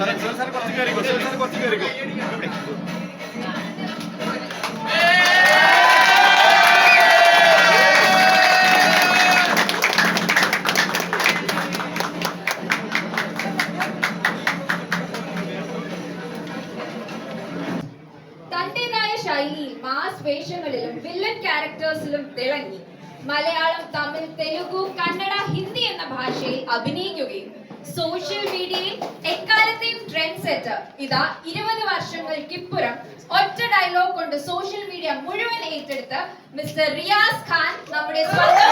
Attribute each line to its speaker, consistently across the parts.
Speaker 1: കുറച്ച് കയറിക്കോ സാർ കുറച്ച് കയറിക്കോ.
Speaker 2: ശൈലിയിൽ മാസ് വേഷങ്ങളിലും വില്ലൻ ക്യാരക്ടേഴ്സിലും തിളങ്ങി. മലയാളം തമിഴ് തെലുഗു കന്നഡ ഹിന്ദി എന്ന ഭാഷയിൽ അഭിനയിക്കുകയും സോഷ്യൽ മീഡിയയിൽ എക്കാലത്തെയും ട്രെൻഡ് സെറ്റർ ഇതാ ഇരുപത് വർഷങ്ങൾക്കിപ്പുറം ഒറ്റ ഡയലോഗ് കൊണ്ട് സോഷ്യൽ മീഡിയ മുഴുവൻ ഏറ്റെടുത്ത മിസ്റ്റർ റിയാസ് ഖാൻ നമ്മുടെ സ്വന്തം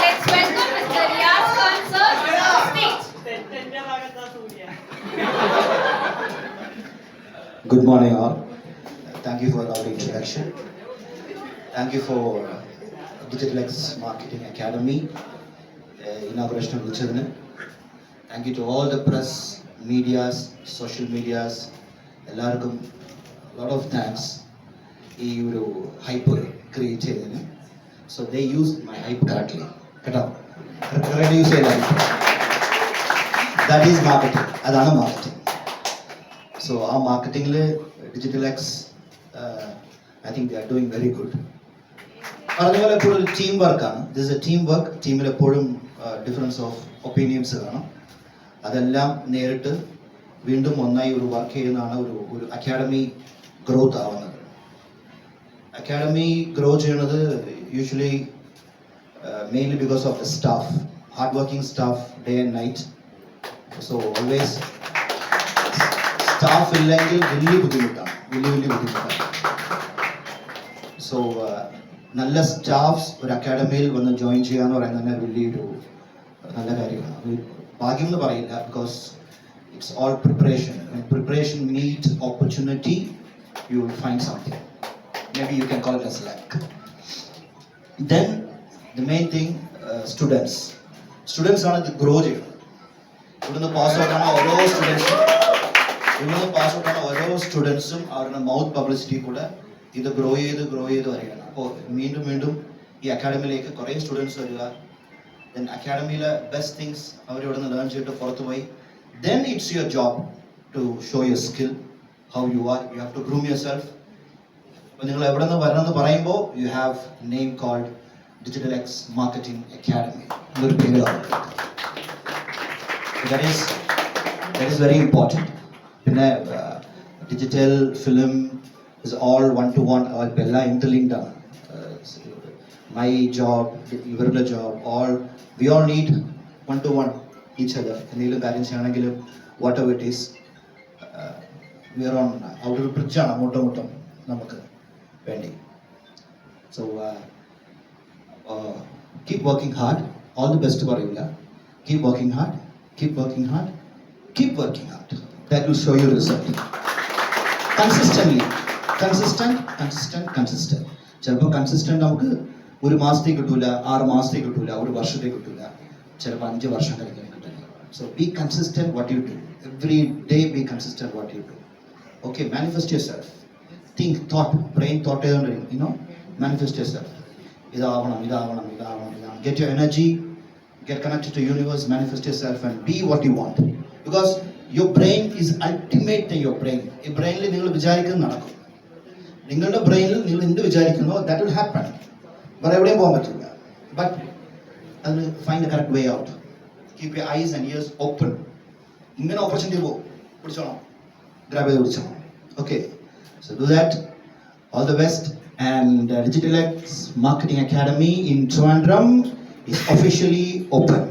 Speaker 2: Let's welcome Mr. Riyaz Khan, sir, to the stage.
Speaker 3: തെറ്റെന്റെ ഭാഗത്താ Surya
Speaker 4: Good morning, all. Thank you for our introduction. Thank you for uh, Digital marketing academy inauguration വിളിച്ചതിന്. Thank you to all the press medias social medias എല്ലാവർക്കും lot of thanks ഈ ഒരു hype create ചെയ്തതിന്. So they use my hype correctly കേട്ടോ? Correct use ചെയ്ത that is marketing അതാണ് marketing so ആ മാർക്കറ്റിംഗിൽ digital X I think they are doing very good പറഞ്ഞ പോലെ എപ്പോഴും ഒരു ടീം വർക്കാണ് ദിസ് എ ടീം വർക്ക് ടീമിൽ എപ്പോഴും ഡിഫറൻസ് ഓഫ് ഒപ്പീനിയൻസ് കാണും അതെല്ലാം നേരിട്ട് വീണ്ടും ഒന്നായി ഒരു വർക്ക് ചെയ്യുന്നതാണ് ഒരു ഒരു അക്കാഡമി ഗ്രോത്ത് ആവുന്നത്. അക്കാഡമി ഗ്രോ ചെയ്യുന്നത് usually mainly because of the staff hard working staff day and night so always staff ഇല്ലെങ്കിൽ വലിയ ബുദ്ധിമുട്ടാണ്. വലിയ വലിയ ബുദ്ധിമുട്ടാണ്. സോ നല്ല സ്റ്റാഫ്സ് ഒരു അക്കാഡമിയിൽ വന്ന് ജോയിൻ ചെയ്യുക എന്ന് പറയുന്നത് തന്നെ വലിയൊരു നല്ല കാര്യമാണ്. അത് ഭാഗ്യം എന്ന് പറയില്ല because it's all preparation preparation meet opportunity you will find something may be you can call it as luck then the main thing students students ആണ് ഇത് ഗ്രോ ചെയ്യുന്നത്. ഇവിടുന്ന് പാസ് ഔട്ട് ആണ് ഓരോ സ്റ്റുഡൻസും ഇവിടുന്ന് പാസ് ഔട്ട് ആണ് ഓരോ സ്റ്റുഡൻസും അവരുടെ മൗത്ത് പബ്ലിസിറ്റി കൂടെ ഇത് ഗ്രോ ചെയ്ത് ഗ്രോ ചെയ്ത് വരികയാണ്. അപ്പോൾ വീണ്ടും വീണ്ടും ഈ അക്കാഡമിയിലേക്ക് കുറേ സ്റ്റുഡൻസ് വരിക. ദെൻ അക്കാഡമിയിലെ ബെസ്റ്റ് തിങ്സ് അവർ ഇവിടെ നിന്ന് ലേൺ ചെയ്തിട്ട് പുറത്തു പോയി. Then it's your job to show your skill how you are you have to groom yourself അപ്പോൾ നിങ്ങൾ എവിടെ നിന്ന് വരണമെന്ന് പറയുമ്പോൾ you have name called digital X marketing academy എന്നൊരു പേരാണ് that is that is very important പിന്നെ digital film is all one to one ഇപ്പം എല്ലാം ഇന്റർലിങ്ക്ഡ് ആണ് മൈ ജോബ് ഇവരുടെ job all we all need one to one each other എന്തെങ്കിലും കാര്യം ചെയ്യണമെങ്കിലും whatever it is we are on അവിടെ ഒരു ബ്രിഡ്ജാണ് അങ്ങോട്ടും ഇങ്ങോട്ടും നമുക്ക് വേണ്ടി. So keep working hard all the best പറയില്ല keep working hard keep working hard keep working hard that will show you result consistently consistent consistent consistent ചിലപ്പോൾ consistent നമുക്ക് ഒരു മാസത്തേക്ക് കിട്ടൂല ആറ് മാസത്തേക്ക് കിട്ടൂല ഒരു വർഷത്തേക്ക് കിട്ടൂല. ചിലപ്പോൾ അഞ്ച് വർഷം കഴിഞ്ഞാൽ കിട്ടില്ല so be consistent what you do every day be consistent what you do okay manifest yourself think thought brain thought ചെയ്തുകൊണ്ടിരിക്കും യുനോ മാനിഫെസ്റ്റ് യുവർ സെൽഫ് ഇതാവണം ഇതാവണം ഇതാവണം ഇതാണ് get your energy get connected to universe manifest yourself and be what you want. Because your brain is ultimate in your brain. ഈ ബ്രെയിനിൽ നിങ്ങൾ വിചാരിക്കുന്നത് നടക്കും. നിങ്ങളുടെ ബ്രെയിനിൽ നിങ്ങൾ എന്ത് വിചാരിക്കുന്നു ദാറ്റ് വിൽ ഹാപ്പൻ വേറെ എവിടെയും പോകാൻ പറ്റില്ല. ബട്ട് അതിന് find correct way out keep you eyes and ears open ഇങ്ങനെ ഓപ്പർച്യൂണിറ്റി പോകും പിടിച്ചോണം ചെയ്ത് പിടിച്ചോണം okay so do that all the best and digital X marketing academy in Trivandrum is officially open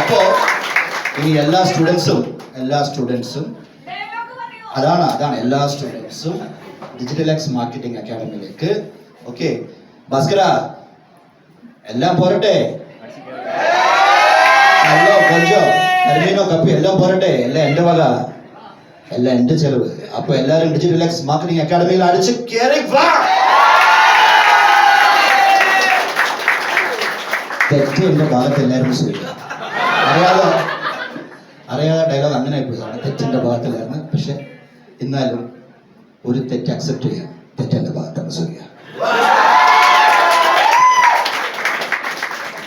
Speaker 4: അപ്പോൾ ഇനി എല്ലാ സ്റ്റുഡൻസും എല്ലാ സ്റ്റുഡൻസും അതാണ് അതാണ് എല്ലാ സ്റ്റുഡൻസും ഡിജിറ്റൽ എക്സ് മാർക്കറ്റിംഗ് അക്കാഡമിയിലേക്ക് ഓക്കെ ഭാസ്കര എല്ലാം പോരട്ടെ? ഹലോ കപ്പി എല്ലാം പോരട്ടെ? എല്ലാം എന്റെ വക. എല്ലാം എന്റെ ചെലവ്. അപ്പൊ എല്ലാരും ഡിജിറ്റൽ എക്സ് മാർക്കറ്റിംഗ് അക്കാഡമിയിൽ അടിച്ച് കയറി വാ! തെറ്റ് എന്റെ ഭാഗത്ത് എല്ലാവരും ശ്രമിക്കുക അറിയാതെ അറിയാതെ ഡയലോഗ് അങ്ങനെ ആയിപ്പോയി തെറ്റിന്റെ ഭാഗത്തിലായിരുന്നു. പക്ഷെ എന്നാലും ഒരു തെറ്റ് അക്സെപ്റ്റ് ചെയ്യാം. തെറ്റെന്റെ ഭാഗത്താണ് സൂര്യ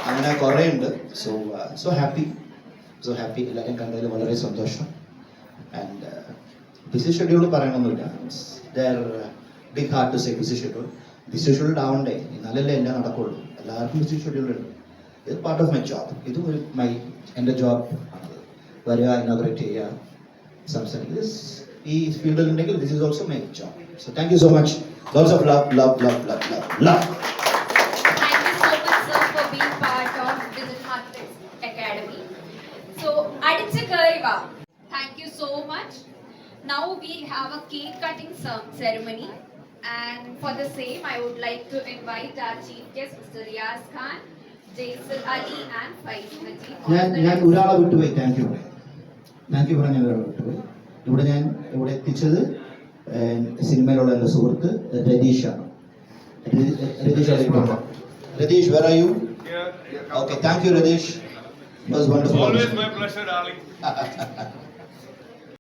Speaker 4: അങ്ങനെ കുറേ ഉണ്ട് so so happy so happy എല്ലാവരെയും കണ്ടതിൽ വളരെ സന്തോഷം. And busy schedule പറയണമെന്നില്ല their big heart to say busy schedule busy schedule ആവണ്ടേ? എന്നാലല്ലേ എല്ലാം നടക്കുള്ളൂ. എല്ലാവർക്കും ബിസി ഷെഡ്യൂൾ ഉണ്ട്. ഇത് പാർട്ട് ഓഫ് മൈ ജോബ് ഇത് ഒരു മൈ എന്റെ ജോബ് ആണത് വരിക ഇനോഗ്രേറ്റ് ചെയ്യുക സംസാരിക്കുക. ഈ ഫീൽഡിൽ ഉണ്ടെങ്കിൽ this is also my job so thank you so much lots of love love love love love love
Speaker 2: Thank you so much, sir, for being part of Visit Heartless Academy. So, Aditya Kariva, thank you so much. Now we have a cake cutting ce- ceremony. And for the same, I would like to invite our chief guest, Mr. Riaz Khan, Jaisal Ali, and Faiz Najib. on
Speaker 4: ഞാൻ
Speaker 2: the
Speaker 4: ഞാൻ
Speaker 2: dais.
Speaker 4: ഒരാളെ വിട്ടുപോയി thank you പറയാം thank you പറയാൻ ഞാൻ ഒരാളെ വിട്ടുപോയി ഇവിടെ ഞാൻ ഇവിടെ എത്തിച്ചത് സിനിമയിലുള്ള എന്റെ സുഹൃത്ത് രതീഷാണ്. രതി-
Speaker 1: Ratheesh?
Speaker 4: Ratheesh where are you. Okay thank
Speaker 1: you Ratheesh. Was wonderful